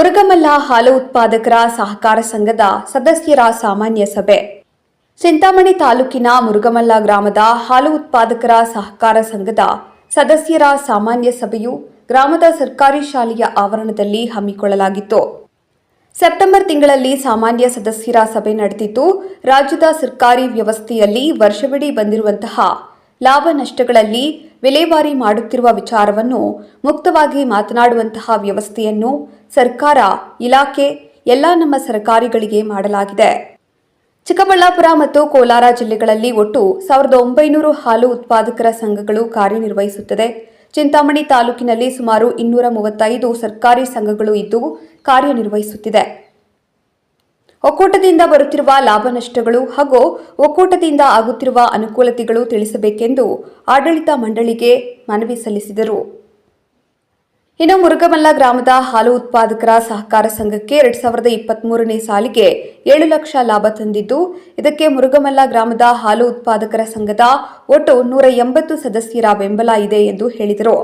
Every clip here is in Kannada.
ಮುರುಗಮಲ್ಲ ಹಾಲು ಉತ್ಪಾದಕರ ಸಹಕಾರ ಸಂಘದ ಸದಸ್ಯರ ಸಾಮಾನ್ಯ ಸಭೆ. ಚಿಂತಾಮಣಿ ತಾಲೂಕಿನ ಮುರುಗಮಲ್ಲ ಗ್ರಾಮದ ಹಾಲು ಉತ್ಪಾದಕರ ಸಹಕಾರ ಸಂಘದ ಸದಸ್ಯರ ಸಾಮಾನ್ಯ ಸಭೆಯು ಗ್ರಾಮದ ಸರ್ಕಾರಿ ಶಾಲೆಯ ಆವರಣದಲ್ಲಿ ಹಮ್ಮಿಕೊಳ್ಳಲಾಗಿತ್ತು. ಸೆಪ್ಟೆಂಬರ್ ತಿಂಗಳಲ್ಲಿ ಸಾಮಾನ್ಯ ಸದಸ್ಯರ ಸಭೆ ನಡೆದಿದ್ದು, ರಾಜ್ಯದ ಸರ್ಕಾರಿ ವ್ಯವಸ್ಥೆಯಲ್ಲಿ ವರ್ಷವಿಡೀ ಬಂದಿರುವಂತಹ ಲಾಭ ನಷ್ಟಗಳಲ್ಲಿ ವಿಲೇವಾರಿ ಮಾಡುತ್ತಿರುವ ವಿಚಾರವನ್ನು ಮುಕ್ತವಾಗಿ ಮಾತನಾಡುವಂತಹ ವ್ಯವಸ್ಥೆಯನ್ನು ಸರ್ಕಾರ, ಇಲಾಖೆ, ಎಲ್ಲ ನಮ್ಮ ಸರ್ಕಾರಿಗಳಿಗೆ ಮಾಡಲಾಗಿದೆ. ಚಿಕ್ಕಬಳ್ಳಾಪುರ ಮತ್ತು ಕೋಲಾರ ಜಿಲ್ಲೆಗಳಲ್ಲಿ ಒಟ್ಟು ಸಾವಿರದ ಒಂಬೈನೂರು ಹಾಲು ಉತ್ಪಾದಕರ ಸಂಘಗಳು ಕಾರ್ಯನಿರ್ವಹಿಸುತ್ತದೆ. ಚಿಂತಾಮಣಿ ತಾಲೂಕಿನಲ್ಲಿ ಸುಮಾರು ಇನ್ನೂರ ಮೂವತ್ತೈದು ಸರ್ಕಾರಿ ಸಂಘಗಳು ಇದ್ದು ಕಾರ್ಯನಿರ್ವಹಿಸುತ್ತಿದೆ. ಒಕ್ಕೂಟದಿಂದ ಬರುತ್ತಿರುವ ಲಾಭ ನಷ್ಟಗಳು ಹಾಗೂ ಒಕ್ಕೂಟದಿಂದ ಆಗುತ್ತಿರುವ ಅನುಕೂಲತೆಗಳು ತಿಳಿಸಬೇಕೆಂದು ಆಡಳಿತ ಮಂಡಳಿಗೆ ಮನವಿ ಸಲ್ಲಿಸಿದರು. ಇನ್ನು ಮುರುಗಮಲ್ಲ ಗ್ರಾಮದ ಹಾಲು ಉತ್ಪಾದಕರ ಸಹಕಾರ ಸಂಘಕ್ಕೆ ಎರಡ್ ಸಾವಿರದ ಇಪ್ಪತ್ಮೂರನೇ ಸಾಲಿಗೆ ಏಳು ಲಕ್ಷ ಲಾಭ ತಂದಿದ್ದು, ಇದಕ್ಕೆ ಮುರುಗಮಲ್ಲ ಗ್ರಾಮದ ಹಾಲು ಉತ್ಪಾದಕರ ಸಂಘದ ಒಟ್ಟು ನೂರ ಎಂಬತ್ತು ಸದಸ್ಯರ ಬೆಂಬಲ ಇದೆ ಎಂದು ಹೇಳಿದರು.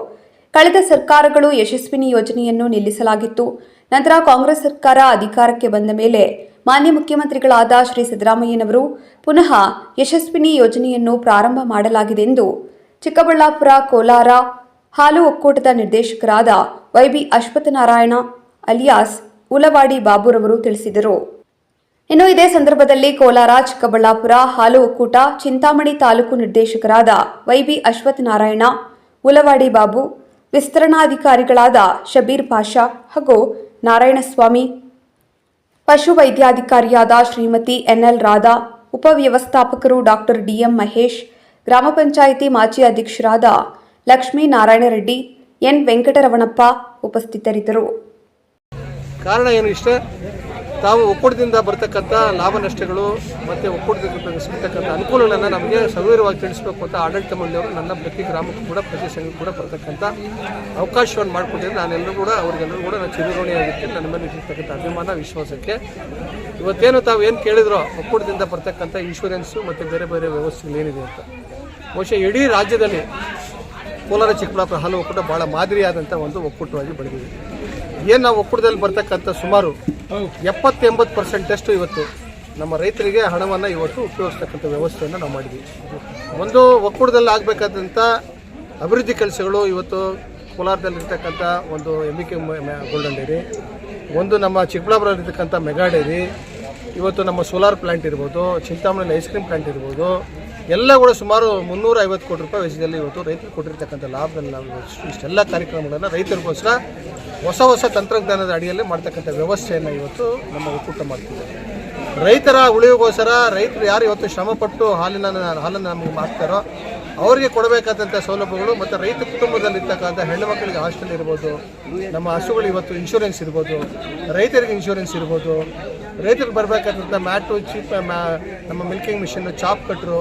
ಕಳೆದ ಸರ್ಕಾರಗಳು ಯಶಸ್ವಿನಿ ಯೋಜನೆಯನ್ನು ನಿಲ್ಲಿಸಲಾಗಿತ್ತು. ನಂತರ ಕಾಂಗ್ರೆಸ್ ಸರ್ಕಾರ ಅಧಿಕಾರಕ್ಕೆ ಬಂದ ಮೇಲೆ ಮಾನ್ಯ ಮುಖ್ಯಮಂತ್ರಿಗಳಾದ ಶ್ರೀ ಸಿದ್ದರಾಮಯ್ಯನವರು ಪುನಃ ಯಶಸ್ವಿನಿ ಯೋಜನೆಯನ್ನು ಪ್ರಾರಂಭ ಮಾಡಲಾಗಿದೆ ಎಂದು ಚಿಕ್ಕಬಳ್ಳಾಪುರ, ಕೋಲಾರ ಹಾಲು ಒಕ್ಕೂಟದ ನಿರ್ದೇಶಕರಾದ ವೈಬಿ ಅಶ್ವತ್ಥನಾರಾಯಣ ಅಲಿಯಾಸ್ ಉಲವಾಡಿ ಬಾಬುರವರು ತಿಳಿಸಿದರು. ಇನ್ನು ಇದೇ ಸಂದರ್ಭದಲ್ಲಿ ಕೋಲಾರ, ಚಿಕ್ಕಬಳ್ಳಾಪುರ ಹಾಲು ಒಕ್ಕೂಟ ಚಿಂತಾಮಣಿ ತಾಲೂಕು ನಿರ್ದೇಶಕರಾದ ವೈಬಿ ಅಶ್ವತ್ಥನಾರಾಯಣ, ಉಲವಾಡಿ ಬಾಬು, ವಿಸ್ತರಣಾಧಿಕಾರಿಗಳಾದ ಶಬೀರ್ ಪಾಷಾ ಹಾಗೂ ನಾರಾಯಣಸ್ವಾಮಿ, ಪಶು ವೈದ್ಯಾಧಿಕಾರಿಯಾದ ಶ್ರೀಮತಿ ಎನ್ಎಲ್ ರಾಧಾ, ಉಪವ್ಯವಸ್ಥಾಪಕರು ಡಾಕ್ಟರ್ ಡಿಎಂ ಮಹೇಶ್, ಗ್ರಾಮ ಪಂಚಾಯಿತಿ ಮಾಜಿ ಅಧ್ಯಕ್ಷರಾದ ಲಕ್ಷ್ಮೀ ನಾರಾಯಣ ರೆಡ್ಡಿ, ಎನ್ ವೆಂಕಟರಮಣಪ್ಪ ಉಪಸ್ಥಿತರಿದ್ದರು. ಕಾರಣ ಏನು ಇಷ್ಟ? ತಾವು ಒಕ್ಕೂಟದಿಂದ ಬರ್ತಕ್ಕಂಥ ಲಾಭ ನಷ್ಟಗಳು ಮತ್ತು ಒಕ್ಕೂಟದಿಂದ ಸಿಗ್ತಕ್ಕಂಥ ಅನುಕೂಲಗಳನ್ನು ನಮಗೆ ಸವಿವರವಾಗಿ ತಿಳಿಸಬೇಕು ಅಂತ ಆಡಳಿತ ಮಂಡಳಿಯವರು ನನ್ನ ಪ್ರತಿ ಗ್ರಾಮಕ್ಕೂ ಕೂಡ, ಪ್ರತಿ ಕೂಡ ಬರ್ತಕ್ಕಂಥ ಅವಕಾಶವನ್ನು ಮಾಡಿಕೊಟ್ಟಿದ್ರೆ ನಾನೆಲ್ಲರೂ ಕೂಡ, ಅವ್ರಿಗೆಲ್ಲರೂ ಕೂಡ ನಾನು ಚಿರಋಣಿಯಾಗಿರ್ತೀನಿ ನನ್ನ ಮೇಲೆ ಇರ್ತಕ್ಕಂಥ ಅಭಿಮಾನ, ವಿಶ್ವಾಸಕ್ಕೆ. ಇವತ್ತೇನು ತಾವು ಏನು ಕೇಳಿದ್ರೋ, ಒಕ್ಕೂಟದಿಂದ ಬರ್ತಕ್ಕಂಥ ಇನ್ಶೂರೆನ್ಸು ಮತ್ತು ಬೇರೆ ಬೇರೆ ವ್ಯವಸ್ಥೆಗಳು ಏನಿದೆ ಅಂತ. ಬಹುಶಃ ಇಡೀ ರಾಜ್ಯದಲ್ಲಿ ಕೋಲಾರ ಚಿಕ್ಕಬಳ್ಳಾಪುರ ಹಾಲು ಒಕ್ಕೂಟ ಭಾಳ ಮಾದರಿಯಾದಂಥ ಒಂದು ಒಕ್ಕೂಟವಾಗಿ ಬೆಳೆದಿದೆ. ಏನು ನಾವು ಒಕ್ಕೂಟದಲ್ಲಿ ಬರ್ತಕ್ಕಂಥ ಸುಮಾರು ಎಪ್ಪತ್ತೆಂಬತ್ತು ಪರ್ಸೆಂಟಷ್ಟು ಇವತ್ತು ನಮ್ಮ ರೈತರಿಗೆ ಹಣವನ್ನು ಇವತ್ತು ಉಪಯೋಗಿಸ್ತಕ್ಕಂಥ ವ್ಯವಸ್ಥೆಯನ್ನು ನಾವು ಮಾಡಿದ್ವಿ. ಒಂದು ಒಕ್ಕೂಟದಲ್ಲಿ ಆಗಬೇಕಾದಂಥ ಅಭಿವೃದ್ಧಿ ಕೆಲಸಗಳು ಇವತ್ತು ಕೋಲಾರದಲ್ಲಿರ್ತಕ್ಕಂಥ ಒಂದು ಎಂ ಕೆ ಗೋಲ್ಡನ್ ಡೈರಿ ಒಂದು ನಮ್ಮ ಚಿಕ್ಕಬಳ್ಳಾಪುರದಲ್ಲಿರ್ತಕ್ಕಂಥ ಮೆಗಾ ಡೈರಿ ಇವತ್ತು ನಮ್ಮ ಸೋಲಾರ್ ಪ್ಲಾಂಟ್ ಇರ್ಬೋದು ಚಿಂತಾಮಣಿಯಲ್ಲಿ ಐಸ್ ಕ್ರೀಮ್ ಪ್ಲಾಂಟ್ ಇರ್ಬೋದು ಎಲ್ಲ ಕೂಡ ಸುಮಾರು ಮುನ್ನೂರ ಐವತ್ತು ಕೋಟಿ ರೂಪಾಯಿ ವೆಚ್ಚದಲ್ಲಿ ಇವತ್ತು ರೈತರು ಕೊಟ್ಟಿರ್ತಕ್ಕಂಥ ಲಾಭದಲ್ಲಿ ನಾವು ಇಷ್ಟೆಲ್ಲ ಕಾರ್ಯಕ್ರಮಗಳನ್ನು ರೈತರಿಗೋಸ್ಕರ ಹೊಸ ಹೊಸ ತಂತ್ರಜ್ಞಾನದ ಅಡಿಯಲ್ಲಿ ಮಾಡ್ತಕ್ಕಂಥ ವ್ಯವಸ್ಥೆಯನ್ನು ಇವತ್ತು ನಮ್ಮ ಒಕ್ಕೂಟ ಮಾಡ್ತೀವಿ ರೈತರ ಉಳಿವಿಗೋಸ್ಕರ ರೈತರು ಯಾರು ಇವತ್ತು ಶ್ರಮಪಟ್ಟು ಹಾಲಿನ ಹಾಲನ್ನು ನಮಗೆ ಮಾಡ್ತಾರೋ ಅವರಿಗೆ ಕೊಡಬೇಕಾದಂಥ ಸೌಲಭ್ಯಗಳು ಮತ್ತು ರೈತ ಕುಟುಂಬದಲ್ಲಿರ್ತಕ್ಕಂಥ ಹೆಣ್ಣು ಮಕ್ಕಳಿಗೆ ಹಾಸ್ಟೆಲ್ ಇರ್ಬೋದು ನಮ್ಮ ಹಸುಗಳು ಇವತ್ತು ಇನ್ಶೂರೆನ್ಸ್ ಇರ್ಬೋದು ರೈತರಿಗೆ ಇನ್ಶೂರೆನ್ಸ್ ಇರ್ಬೋದು ರೈತರಿಗೆ ಬರಬೇಕಾದಂಥ ಮ್ಯಾಟು ಚೀಪ್ ಮ್ಯಾ ನಮ್ಮ ಮಿಲ್ಕಿಂಗ್ ಮಿಷಿನ್ ಚಾಪ್ ಕಟ್ರು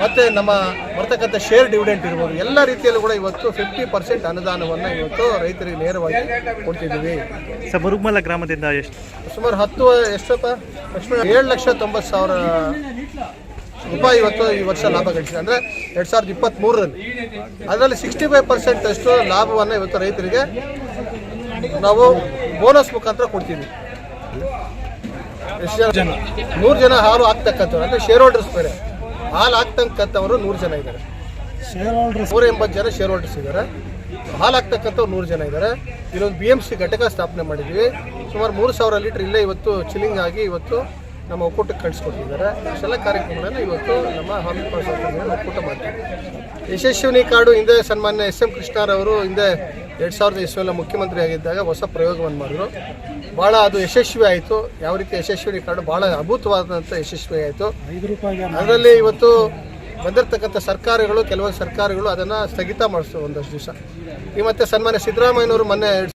ಮತ್ತು ನಮ್ಮ ಬರ್ತಕ್ಕಂಥ ಶೇರ್ ಡಿವಿಡೆಂಟ್ ಇರ್ಬೋದು ಎಲ್ಲ ರೀತಿಯಲ್ಲೂ ಕೂಡ ಇವತ್ತು ಫಿಫ್ಟಿ ಪರ್ಸೆಂಟ್ ಅನುದಾನವನ್ನು ಇವತ್ತು ರೈತರಿಗೆ ನೇರವಾಗಿ ಕೊಡ್ತಿದ್ದೀವಿ. ಸರ್ ಮುರುಗ್ಮಲ ಗ್ರಾಮದಿಂದ ಎಷ್ಟು? ಸುಮಾರು ಹತ್ತು ಲಕ್ಷ್ಮಣ ಏಳು ಲಕ್ಷ ತೊಂಬತ್ತು ಸಾವಿರ ರೂಪಾಯಿ ಇವತ್ತು ಈ ವರ್ಷ ಲಾಭ ಗಳಿಸಿದೆ. ಅಂದರೆ ಎರಡು ಸಾವಿರದ ಇಪ್ಪತ್ತ್ಮೂರರಲ್ಲಿ ಅದರಲ್ಲಿ ಸಿಕ್ಸ್ಟಿ ಫೈವ್ ಪರ್ಸೆಂಟ್ ಅಷ್ಟು ಲಾಭವನ್ನು ಇವತ್ತು ರೈತರಿಗೆ ನಾವು ಬೋನಸ್ ಮುಖಾಂತರ ಕೊಡ್ತೀವಿ. ಎಷ್ಟು ಜನ? ನೂರು ಜನ ಹಾಲು ಹಾಕ್ತಕ್ಕಂಥವ್ರು. ಅಂದರೆ ಶೇರ್ ಹೋಲ್ಡರ್ಸ್ ಬೇರೆ. ಹಾಲು ಹಾಕ್ತಕ್ಕಂಥವರು ನೂರು ಜನ ಇದ್ದಾರೆ. ನೂರ ಎಂಬತ್ತು ಜನ ಶೇರ್ ಹೋಲ್ಡರ್ಸ್ ಇದ್ದಾರೆ. ಹಾಲು ಹಾಕ್ತಕ್ಕಂಥವ್ರು ನೂರು ಜನ ಇದ್ದಾರೆ. ಇಲ್ಲೊಂದು ಬಿ ಎಂ ಸಿ ಘಟಕ ಸ್ಥಾಪನೆ ಮಾಡಿದ್ವಿ. ಸುಮಾರು ಮೂರು ಸಾವಿರ ಲೀಟ್ರ್ ಇಲ್ಲೇ ಇವತ್ತು ಚಿಲ್ಲಿಂಗ್ ಆಗಿ ಇವತ್ತು ನಮ್ಮ ಒಕ್ಕೂಟಕ್ಕೆ ಕಳಿಸ್ಕೊಟ್ಟಿದ್ದಾರೆ. ಇಷ್ಟೆಲ್ಲ ಕಾರ್ಯಕ್ರಮಗಳನ್ನು ಇವತ್ತು ನಮ್ಮ ಉತ್ಪಾದಕರು ಒಕ್ಕೂಟ ಮಾಡ್ತೀವಿ ಯಶಸ್ವಿನಿ ಕಾರ್ಡು ಹಿಂದೆ ಸನ್ಮಾನ್ಯ ಎಸ್ ಎಂ ಕೃಷ್ಣರವರು ಹಿಂದೆ ಎರಡು ಸಾವಿರದ ಇಸ್ವಿಯಲ್ಲಿ ಮುಖ್ಯಮಂತ್ರಿ ಆಗಿದ್ದಾಗ ಹೊಸ ಪ್ರಯೋಗವನ್ನು ಮಾಡಿದ್ರು. ಭಾಳ ಅದು ಯಶಸ್ವಿ ಆಯಿತು. ಯಾವ ರೀತಿ ಯಶಸ್ವಿನಿ ಕಾರ್ಡು ಭಾಳ ಅದ್ಭುತವಾದಂಥ ಯಶಸ್ವಿ ಆಯಿತು. ಅದರಲ್ಲಿ ಇವತ್ತು ಬಂದಿರತಕ್ಕಂಥ ಸರ್ಕಾರಗಳು, ಕೆಲವೊಂದು ಸರ್ಕಾರಗಳು ಅದನ್ನು ಸ್ಥಗಿತ ಮಾಡಿಸ್ತು ಒಂದಷ್ಟು ದಿವಸ. ಈ ಮತ್ತೆ ಸನ್ಮಾನ್ಯ ಸಿದ್ದರಾಮಯ್ಯನವರು ಮೊನ್ನೆ